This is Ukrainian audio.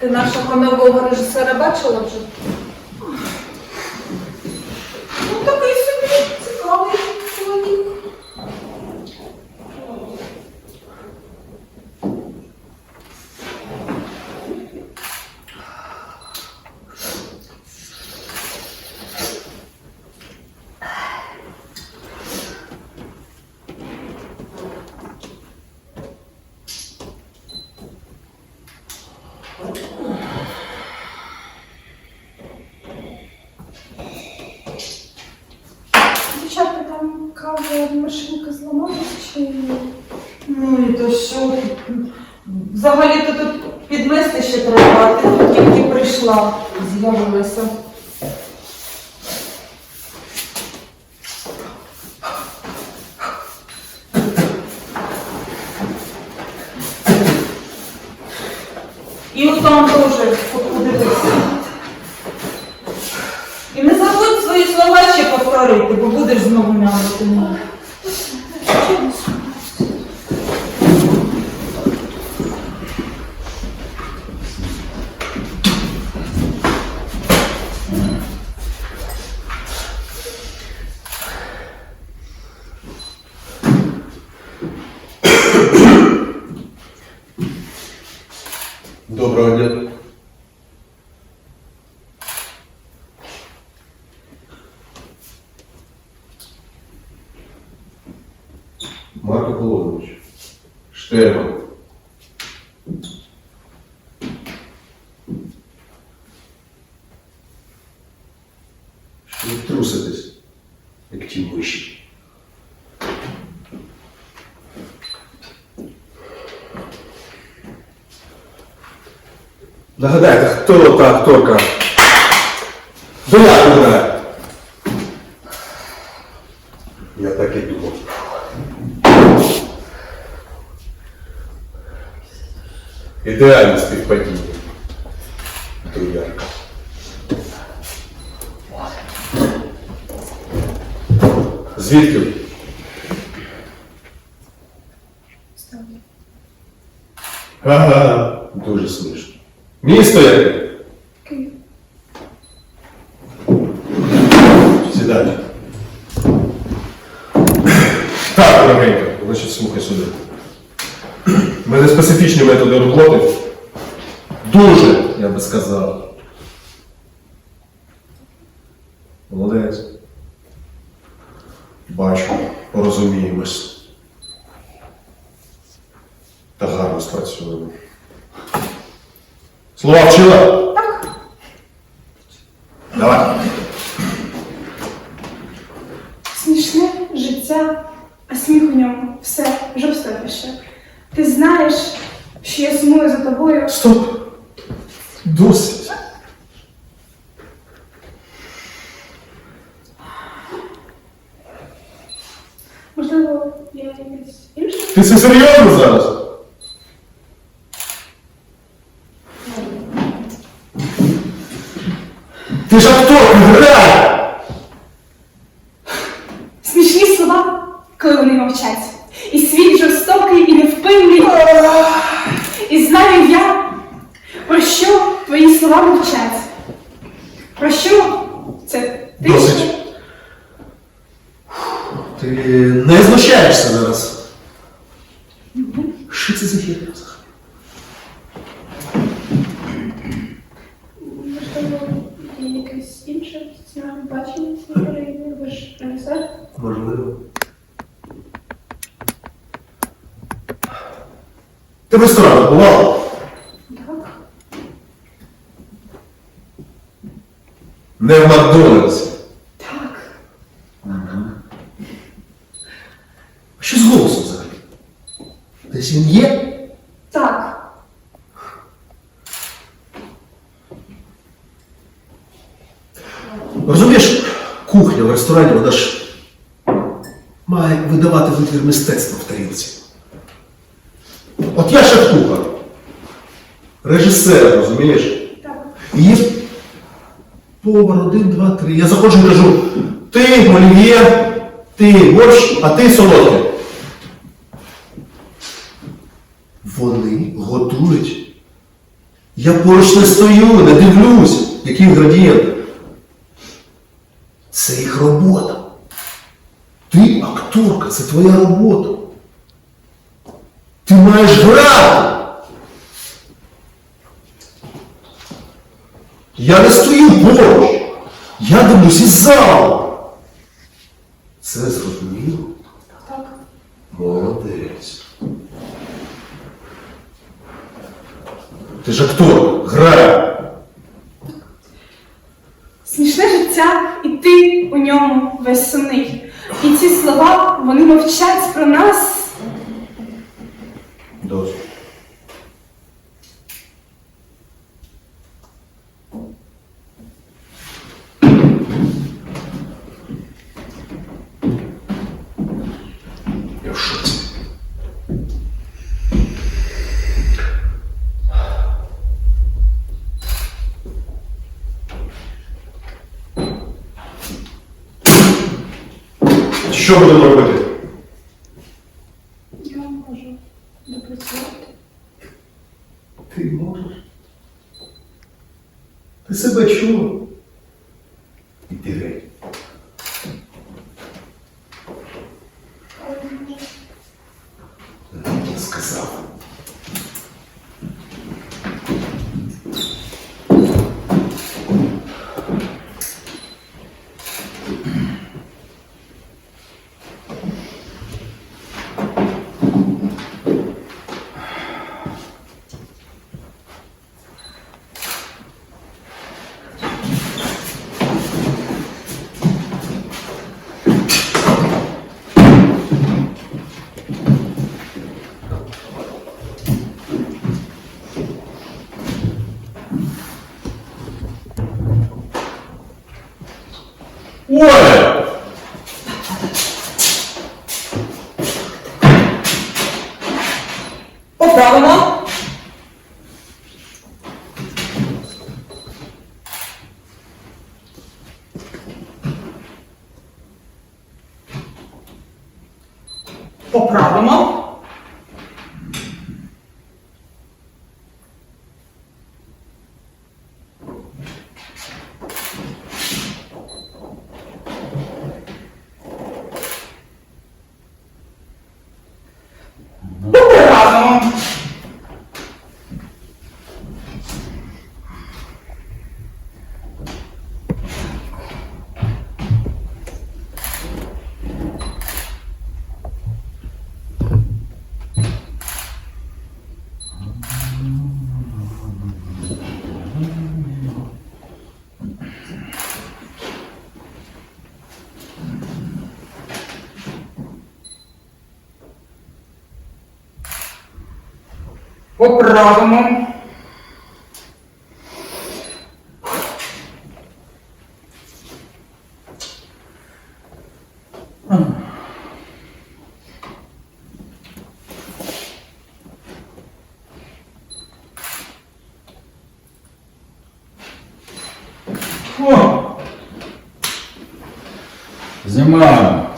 Ти нашого нового режисера бачила вже? Ну, такий Дівчатка, там кава машинка зламалася чи ні? Ну і то що? Взагалі-то тут підмести ще треба, а ти тут тільки прийшла, з'явилася. І там теж подивися. І не забудь свої слова ще повторити, бо будеш знову нявити. Доброго дня. Штерман. Що ви труситесь, як ті миші? Нагадайте, хто та акторка? Доляк грає. Я так і думав. Ідеальне співпадіння. Доярка. Звідки? ви? Ага, дуже смішно. Місто яке? Київ. Сідайте. Так, дорогенько, значить, слухай сюди. У мене специфічні методи роботи. Дуже, я би сказав. Молодець. Бачу, порозуміємось. Та гарно спрацюємо. Слова вчила? Так. Давай. Смішне життя, а сміх у ньому все жорстокіше. Ти знаєш, що я сумую за тобою. Стоп! Досить. Можливо, я якась інша? Ти це серйозно зараз? Ти ж актор, грай! Досить. Ти не знущаєшся зараз. Що це за херня взагалі? Можливо, є якась інша соціальне бачення цієї країни, ви ж режисер. Можливо. Ти в ресторанах бувала? Не в Макдональдсі. Так. А що з голосом взагалі? Десь він є? Так. Розумієш, кухня в ресторані, вона ж має видавати витвір мистецтва в тарілці. От я шеф-кухар, режисер, розумієш? Так. І повар один, два, три. Я заходжу і кажу, ти олів'є, ти борщ, а ти солодке. Вони готують Я поруч не стою, не дивлюсь, який градієнт. Це їх робота. Ти акторка, це твоя робота. Ти маєш грати. Я не стою поруч. Я дивлюсь із залу. Це зрозуміло? Так. Молодець. Ти ж актор, грай. Смішне життя, і ти у ньому весь сумний. І ці слова, вони мовчать про нас. Досить. Що будемо робити? Я можу допрацювати. Ти можеш? Ти себе чула? uè o provano o provano Поправимо. О! Знімаємо.